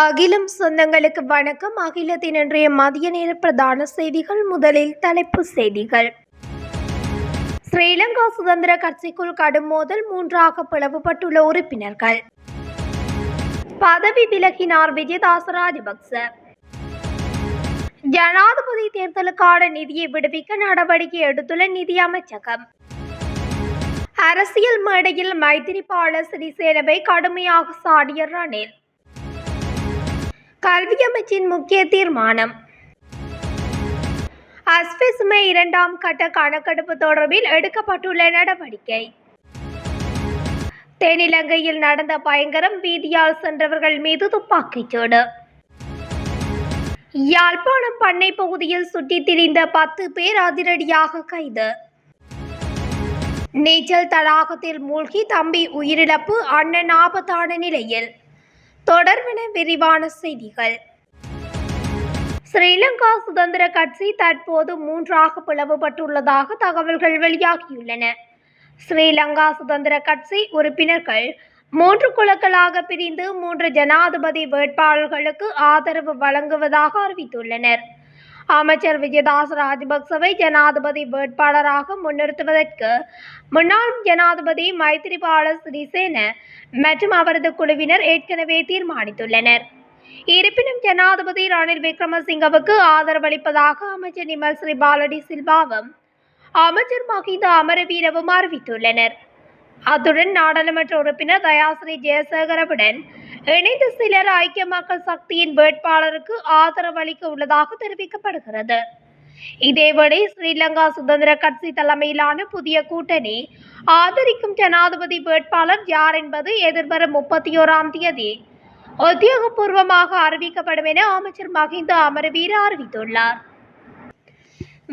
அகிலம் சொந்தங்களுக்கு வணக்கம். அகிலத்தின் இன்றைய மதிய நேர பிரதான செய்திகள். முதலில் தலைப்பு செய்திகள். ஸ்ரீலங்கா சுதந்திர கட்சிக்குள் கடும் மோதல் மூன்றாக பிளவுபட்டுள்ள உறுப்பினர்கள். பதவி விலகினார் விஜயதாச ராஜபக்ச ஜனாதிபதி தேர்தலுக்கான நிதியை விடுவிக்க நடவடிக்கை எடுத்துள்ள நிதி அமைச்சகம். அரசியல் மேடையில் மைத்திரிபால சிறிசேனவை கடுமையாக சாடிய ரணில். கல்வி அமைச்சின் முக்கிய தீர்மானம். அஸ்பிஸ்மே இரண்டாம் கட்ட கணக்கெடுப்பு தொடர்பில் எடுக்கப்பட்டுள்ள நடவடிக்கை. தென்னிலங்கையில் நடந்த பயங்கரம் வீதியால் சென்றவர்கள் மீது துப்பாக்கிச்சூடு. யாழ்ப்பாணம் பண்ணை பகுதியில் சுற்றித் திரிந்த பத்து பேர் அதிரடியாக கைது. நீச்சல் தடாகத்தில் மூழ்கி தம்பி உயிரிழப்பு அண்ணன் ஆபத்தான நிலையில். தொடர்பென விரிவான செய்திகள். ஸ்ரீலங்கா சுதந்திர கட்சி தற்போது மூன்றாக பிளவுபட்டுள்ளதாக தகவல்கள் வெளியாகியுள்ளன. ஸ்ரீலங்கா சுதந்திர கட்சி உறுப்பினர்கள் மூன்று குழுக்களாக பிரிந்து மூன்று ஜனாதிபதி வேட்பாளர்களுக்கு ஆதரவு வழங்குவதாக அறிவித்துள்ளனர். அமைச்சர் விஜயதாஸ் ராஜபக்சவை ஜனாதிபதி வேட்பாளராக முன்னிறுத்துவதற்கு முன்னாள் ஜனாதிபதி மைத்திரிபால சிறிசேன மற்றும் அவரது குழுவினர் ஏற்கனவே தீர்மானித்துள்ளனர். இருப்பினும் ஜனாதிபதி ரணில் விக்ரமசிங்கவுக்கு ஆதரவளிப்பதாக அமைச்சர் நிமல் ஸ்ரீபாலடி சில்வாவும் அமைச்சர் மஹிந்த அமரவீரவும் அறிவித்துள்ளனர். அத்துடன் நாடாளுமன்ற உறுப்பினர் தயாஸ்ரீ ஜெயசேகரவுடன் இணைந்து சிலர் ஐக்கிய மக்கள் சக்தியின் வேட்பாளருக்கு ஆதரவு அளிக்க உள்ளதாக தெரிவிக்கப்படுகிறது. இதேவேளை ஸ்ரீலங்கா சுதந்திர கட்சி தலைமையிலான புதிய கூட்டணி ஆதரிக்கும் ஜனாதிபதி வேட்பாளர் யார் என்பது எதிர்வரும் முப்பத்தி ஓராம் தேதி உத்தியோகபூர்வமாக அறிவிக்கப்படும் என அமைச்சர் மஹிந்த அமரவீர அறிவித்துள்ளார்.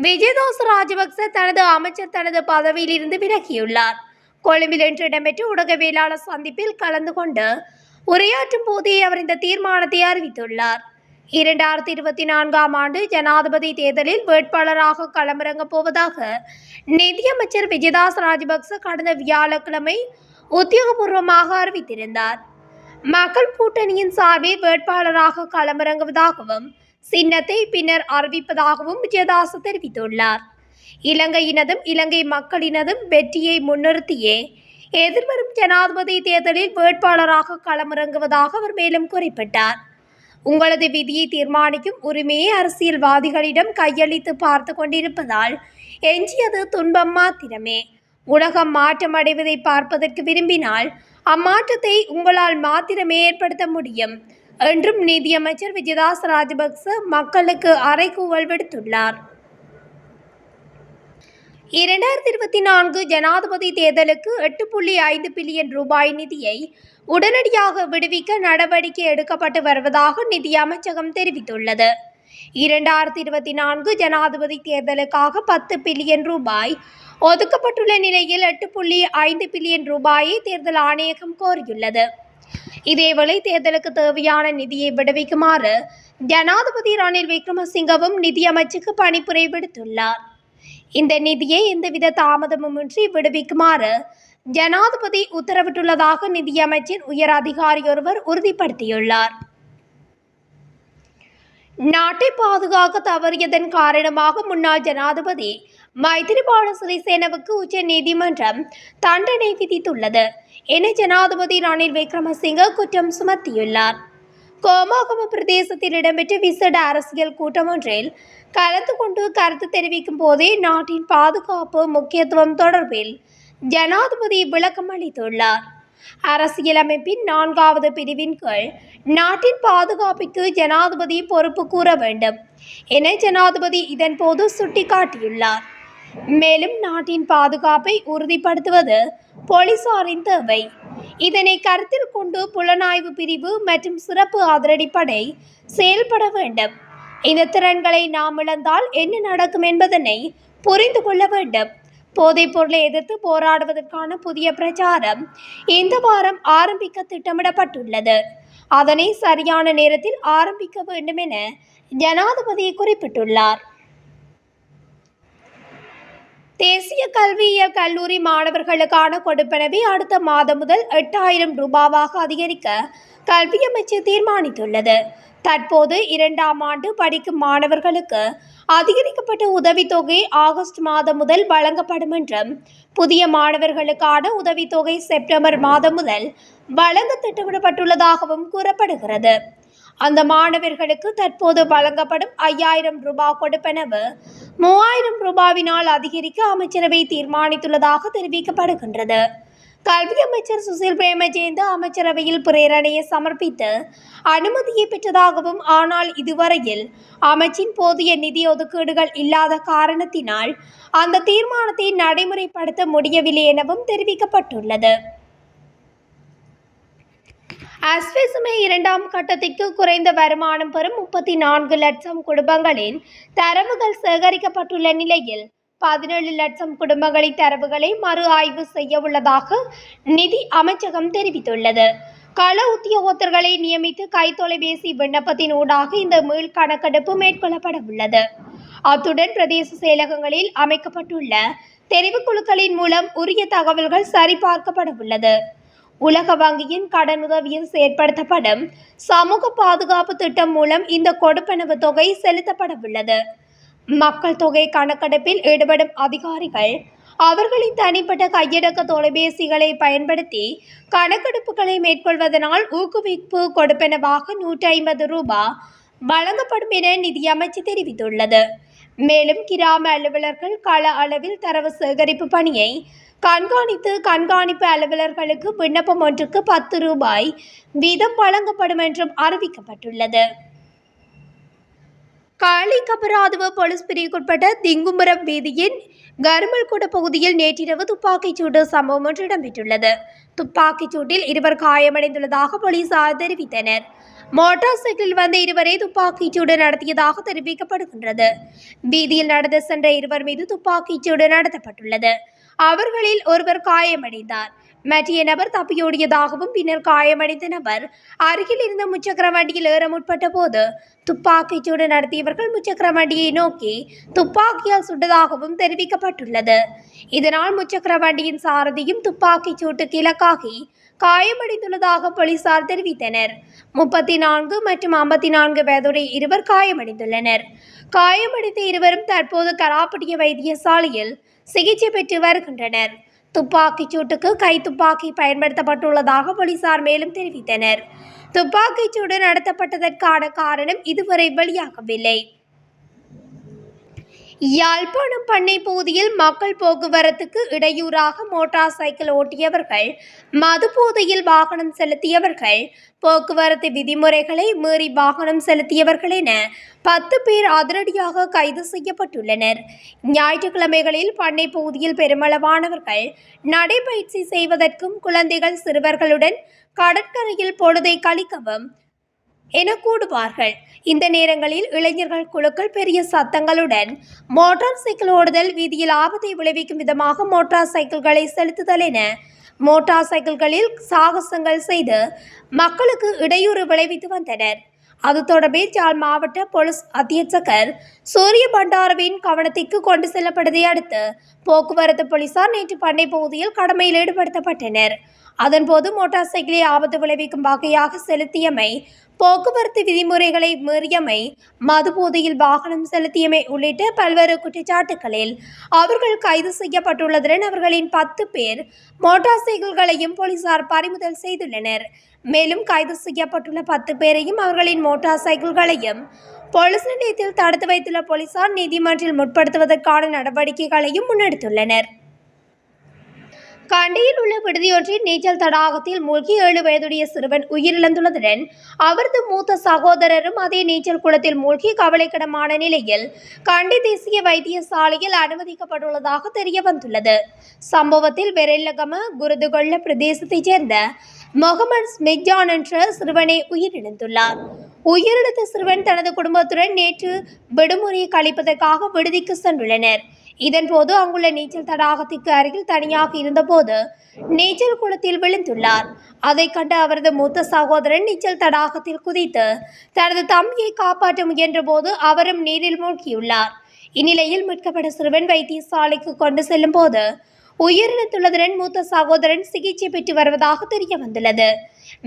விஜயதோஸ் ராஜபக்ச தனது அமைச்சர் தனது பதவியில் இருந்து விலகியுள்ளார். கொழும்பில் இன்று இடம்பெற்ற ஊடகவியலாளர் சந்திப்பில் கலந்து கொண்டு உரையாற்றும் போதே அவர் இந்த தீர்மானத்தை அறிவித்துள்ளார். இரண்டாயிரத்தி இருபத்தி நான்காம் ஆண்டு ஜனாதிபதி தேர்தலில் வேட்பாளராக களமிறங்கப் போவதாக நிதியமைச்சர் விஜயதாஸ் ராஜபக்ச கடந்த வியாழக்கிழமை உத்தியோகபூர்வமாக அறிவித்திருந்தார். மக்கள் கூட்டணியின் சார்பில் வேட்பாளராக களமிறங்குவதாகவும் சின்னத்தை பின்னர் அறிவிப்பதாகவும் விஜயதாஸ் தெரிவித்துள்ளார். இலங்கையினதும் இலங்கை மக்களினதும் வெற்றியை முன்னிறுத்தியே. எதிர்வரும் ஜனாதிபதி தேர்தலில் வேட்பாளராக களமிறங்குவதாக அவர் மேலும் குறிப்பிட்டார். உங்களது விதியை தீர்மானிக்கும் உரிமையை அரசியல்வாதிகளிடம் கையளித்து பார்த்து கொண்டிருப்பதால் எஞ்சியது துன்பம் மாத்திரமே. உலகம் மாற்றமடைவதை பார்ப்பதற்கு விரும்பினால் அம்மாற்றத்தை உங்களால் மாத்திரமே ஏற்படுத்த முடியும் என்றும் நிதியமைச்சர் விஜயதாஸ் ராஜபக்ச மக்களுக்கு அறைகூவல் விடுத்துள்ளார். இரண்டாயிரத்தி இருபத்தி நான்கு ஜனாதிபதி தேர்தலுக்கு எட்டு புள்ளி ஐந்து பில்லியன் ரூபாய் நிதியை உடனடியாக விடுவிக்க நடவடிக்கை எடுக்கப்பட்டு வருவதாக நிதி அமைச்சகம் தெரிவித்துள்ளது. இரண்டாயிரத்தி இருபத்தி நான்கு ஜனாதிபதி தேர்தலுக்காக பத்து பில்லியன் ரூபாய் ஒதுக்கப்பட்டுள்ள நிலையில் எட்டு புள்ளி ஐந்து பில்லியன் ரூபாயை தேர்தல் ஆணையகம் கோரியுள்ளது. இதேவேளை தேர்தலுக்கு தேவையான நிதியை விடுவிக்குமாறு ஜனாதிபதி ரணில் விக்ரமசிங்கவும் நிதியமைச்சுக்கு பணிப்புரை விடுத்துள்ளார். இந்த நிதியை எந்தவித தாமதமுமின்றி விடுவிக்குமாறு ஜனாதிபதி உத்தரவிட்டுள்ளதாக நிதியமைச்சின் உயர் அதிகாரி ஒருவர் உறுதிப்படுத்தியுள்ளார். நாட்டை பாதுகாக்க தவறியதன் காரணமாக முன்னாள் ஜனாதிபதி மைத்திரிபால சிறிசேனவுக்கு உச்ச நீதிமன்றம் தண்டனை விதித்துள்ளது. என ஜனாதிபதி ரணில் விக்ரமசிங்க குற்றம் சுமத்தியுள்ளார். கோமாகம பிரதேசத்தில் இடம்பெற்ற விசேட அரசியல் கூட்டம் ஒன்றில் கலந்து கொண்டு கருத்து தெரிவிக்கும் போதே நாட்டின் பாதுகாப்பு முக்கியத்துவம் தொடர்பில் ஜனாதிபதி விளக்கம் அளித்துள்ளார். அரசியலமைப்பின் நான்காவது பிரிவின் கீழ் நாட்டின் பாதுகாப்பிற்கு ஜனாதிபதி பொறுப்பு கூற வேண்டும் என ஜனாதிபதி இதன்போது சுட்டிக்காட்டியுள்ளார். மேலும் நாட்டின் பாதுகாப்பை உறுதிப்படுத்துவது போலீசாரின் தேவை. இதனை கருத்தில் கொண்டு புலனாய்வு பிரிவு மற்றும் சிறப்பு அதிரடிப்படை செயல்பட வேண்டும். இந்த திறன்களை நாம் இழந்தால் என்ன நடக்கும் என்பதனை புரிந்து கொள்ள வேண்டும். போதைப் பொருளை எதிர்த்து போராடுவதற்கான புதிய பிரச்சாரம் இந்த வாரம் ஆரம்பிக்க திட்டமிடப்பட்டுள்ளது. அதனை சரியான நேரத்தில் ஆரம்பிக்க வேண்டும் என ஜனாதிபதி குறிப்பிட்டுள்ளார். தேசிய கல்வியியல் கல்லூரி மாணவர்களுக்கான கொடுப்பனவை அடுத்த மாதம் முதல் எட்டாயிரம் ரூபாவாக அதிகரிக்க கல்வி அமைச்சர் தீர்மானித்துள்ளது. தற்போது இரண்டாம் ஆண்டு படிக்கும் மாணவர்களுக்கு அதிகரிக்கப்பட்ட உதவித்தொகை ஆகஸ்ட் மாதம் முதல் வழங்கப்படும் என்றும் புதிய மாணவர்களுக்கான உதவித்தொகை செப்டம்பர் மாதம் முதல் வழங்க திட்டமிடப்பட்டுள்ளதாகவும் கூறப்படுகிறது. அந்த மாணவர்களுக்கு தற்போது வழங்கப்படும் ஐயாயிரம் ரூபாய் கொடுப்பனவு மூவாயிரம் ரூபாவினால் அதிகரிக்க அமைச்சரவை தீர்மானித்துள்ளதாக தெரிவிக்கப்படுகின்றது. கல்வி அமைச்சர் சுசில் பிரேமஜெயந்த அமைச்சரவையில் பிரேரணையை சமர்ப்பித்து அனுமதியை பெற்றதாகவும் ஆனால் இதுவரையில் அமைச்சின் போதிய நிதி ஒதுக்கீடுகள் இல்லாத காரணத்தினால் அந்த தீர்மானத்தை நடைமுறைப்படுத்த முடியவில்லை எனவும் தெரிவிக்கப்பட்டுள்ளது. அஸ்விசுமே இரண்டாம் கட்டத்திற்கு குறைந்த வருமானம் பெறும் முப்பத்தி நான்கு லட்சம் குடும்பங்களின் தரவுகள் சேகரிக்கப்பட்டுள்ள நிலையில் பதினேழு லட்சம் குடும்பங்களின் தரவுகளை மறு ஆய்வு செய்ய உள்ளதாக நிதி அமைச்சகம் தெரிவித்துள்ளது. கள உத்தியோகத்தர்களை நியமித்து கைத்தொலைபேசி விண்ணப்பத்தின் ஊடாக இந்த மீள் கணக்கெடுப்பு மேற்கொள்ளப்பட உள்ளது. அத்துடன் பிரதேச செயலகங்களில் அமைக்கப்பட்டுள்ள தெரிவுக்குழுக்களின் மூலம் உரிய தகவல்கள் சரிபார்க்கப்பட உள்ளது. உலக வங்கியின் கடனுதவியில் செயற்படுத்தப்படும் சமூக பாதுகாப்பு திட்டம் மூலம் இந்த கொடுப்பனவு தொகை செலுத்தப்பட உள்ளது மக்கள் தொகை கணக்கெடுப்பில் ஈடுபடும் அதிகாரிகள் அவர்களின் தனிப்பட்ட கையடக்க தொலைபேசிகளை பயன்படுத்தி கணக்கெடுப்புகளை மேற்கொள்வதனால் ஊக்குவிப்பு கொடுப்பனவாக நூற்றி ஐம்பது ரூபாய் வழங்கப்படும் என நிதியமைச்சு தெரிவித்துள்ளது. மேலும் கிராம அலுவலர்கள் கள அளவில் தரவு சேகரிப்பு பணியை கண்காணித்து கண்காணிப்பு அலுவலர்களுக்கு விண்ணப்பம் ஒன்றுக்கு பத்து ரூபாய் வீதம் வழங்கப்படும் என்றும் அறிவிக்கப்பட்டுள்ளது. காளி கபராதுவ போலீஸ் பிரிவுக்குட்பட்ட திங்குமரம் வீதியின் கருமல்கூட பகுதியில் நேற்றிரவு துப்பாக்கிச் சூடு சம்பவம் ஒன்று இடம்பெற்றுள்ளது. துப்பாக்கிச் சூட்டில் இருவர் காயமடைந்துள்ளதாக போலீசார் தெரிவித்தனர். மோட்டார் சைக்கிளில் வந்த இருவரை துப்பாக்கிச் சூடு நடத்தியதாக தெரிவிக்கப்படுகின்றது. வீதியில் நடந்து சென்ற இருவர் மீது துப்பாக்கிச் சூடு நடத்தப்பட்டுள்ளது. அவர்களில் ஒருவர் காயமடைந்தார். மற்றிய நபர் தப்பியோடியதாகவும் பின்னர் காயமடைந்த நபர் அருகில் இருந்த முச்சக்கர வண்டியில் ஏற முற்பட்ட போது துப்பாக்கிச் சூடு நடத்தியவர்கள் முச்சக்கர வண்டியை நோக்கி துப்பாக்கியால் சுட்டதாகவும் தெரிவிக்கப்பட்டுள்ளது. இதனால் முச்சக்கர வண்டியின் சாரதியும் துப்பாக்கிச் சூட்டுக்கு இலக்காகி காயமடைந்துள்ளதாக போலீசார் தெரிவித்தனர். முப்பத்தி நான்கு மற்றும் ஐம்பத்தி நான்கு வயதுடைய இருவர் காயமடைந்துள்ளனர். காயமடைந்த இருவரும் தற்போது கராப்பட்டிய வைத்தியசாலையில் சிகிச்சை பெற்று வருகின்றனர். துப்பாக்கிச் சூட்டுக்கு கை துப்பாக்கி பயன்படுத்தப்பட்டுள்ளதாக போலீசார் மேலும் தெரிவித்தனர். துப்பாக்கிச் சூடு நடத்தப்பட்டதற்கான காரணம் இதுவரை வெளியாகவில்லை. யாழ்ப்பாணம் பண்ணை பகுதியில் மக்கள் போக்குவரத்துக்கு இடையூறாக மோட்டார் சைக்கிள் ஓட்டியவர்கள் மது போதையில் வாகனம் செலுத்தியவர்கள் போக்குவரத்து விதிமுறைகளை மீறி வாகனம் செலுத்தியவர்கள் என பத்து பேர் அதிரடியாக கைது செய்யப்பட்டுள்ளனர். ஞாயிற்றுக்கிழமைகளில் பண்ணை பகுதியில் பெருமளவானவர்கள் நடைபயிற்சி செய்வதற்கும் குழந்தைகள் சிறுவர்களுடன் கடற்கரையில் பொழுதை கழிக்கவும் என கூடுவார்கள் இந்த நேரங்களில் இளைஞர்கள் குழுக்கள் பெரிய சத்தங்களுடன் மோட்டார் சைக்கிள் ஓடுதல் வீதியில் ஆபத்தை விளைவிக்கும் விதமாக மோட்டார் சைக்கிள்களை செலுத்துதல் என மோட்டார் சைக்கிள்களில் சாகசங்கள் செய்து மக்களுக்கு இடையூறு விளைவித்து வந்தனர். அது தொடர்பில் ஜாழ் மாவட்ட போலீஸ் அத்தியட்சகர் சூரிய பண்டாரவின் கவனத்திற்கு கொண்டு செல்லப்பட்டதை அடுத்து போக்குவரத்து போலீசார் நேற்று பண்ணை பகுதியில் கடமையில் ஈடுபடுத்தப்பட்டனர். அதன்போது மோட்டார் சைக்கிளை ஆபத்து விளைவிக்கும் வகையாக செலுத்தியமை போக்குவரத்து விதிமுறைகளை மீறியமை மது போதையில் வாகனம் செலுத்தியமை உள்ளிட்ட பல்வேறு குற்றச்சாட்டுகளில் அவர்கள் கைது செய்யப்பட்டுள்ளதுடன் அவர்களின் பத்து பேர் மோட்டார் சைக்கிள்களையும் போலீசார் பறிமுதல் செய்துள்ளனர். மேலும் கைது செய்யப்பட்டுள்ள பத்து பேரையும் அவர்களின் மோட்டார் சைக்கிள்களையும் போலீஸ் நிலையத்தில் தடுத்து வைத்துள்ள போலீசார் நீதிமன்றில் முற்படுத்துவதற்கான நடவடிக்கைகளையும் முன்னெடுத்துள்ளனர். கண்டியில் உள்ள விடுதியொன்றின் நீச்சல் தடாகத்தில் மூழ்கி ஏழு வயதுடைய சிறுவன் உயிரிழந்துள்ளதுடன் அவரது மூத்த சகோதரரும் அதே நீச்சல் குளத்தில் மூழ்கி கவலைக்கிடமான நிலையில் கண்டி தேசிய வைத்தியசாலையில் அனுமதிக்கப்பட்டுள்ளதாக தெரிய வந்துள்ளது சம்பவத்தில் வெரெல்லகம குருதுகொள்ள பிரதேசத்தைச் சேர்ந்த மொஹமத் ஸ்மிக்ஜான் என்ற சிறுவனை உயிரிழந்துள்ளார். உயிரிழந்த சிறுவன் தனது குடும்பத்துடன் நேற்று விடுமுறையை கழிப்பதற்காக விடுதிக்கு சென்றுள்ளனர். இதன்போது அங்குள்ள நீச்சல் தடாகத்திற்கு அருகில் தனியாக இருந்தபோது நீச்சல் குளத்தில் விழுந்துள்ளார். அதை கண்டு அவரது மூத்த சகோதரன் நீச்சல் தடாகத்தில் குதித்து தனது தம்பியை காப்பாற்ற முயன்றபோது அவரும் நீரில் மூழ்கியுள்ளார். இந்நிலையில் மீட்கப்பட்ட சிறுவன் வைத்தியசாலைக்கு கொண்டு செல்லும் போது உயிரிழந்துள்ளதுடன் மூத்த சகோதரன் சிகிச்சை பெற்று வருவதாக தெரிய வந்துள்ளது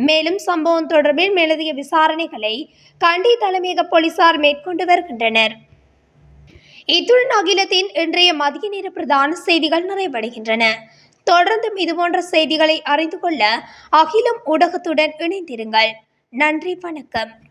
மேலும் சம்பவம் தொடர்பில் மேலதிக விசாரணைகளை கண்டி தலைமையக போலீசார் மேற்கொண்டு வருகின்றனர். இத்துடன் அகிலத்தின் இன்றைய மதிய நேர பிரதான செய்திகள் நிறைவடைகின்றன. தொடர்ந்தும் இதுபோன்ற செய்திகளை அறிந்து கொள்ள அகிலம் ஊடகத்துடன் இணைந்திருங்கள். நன்றி வணக்கம்.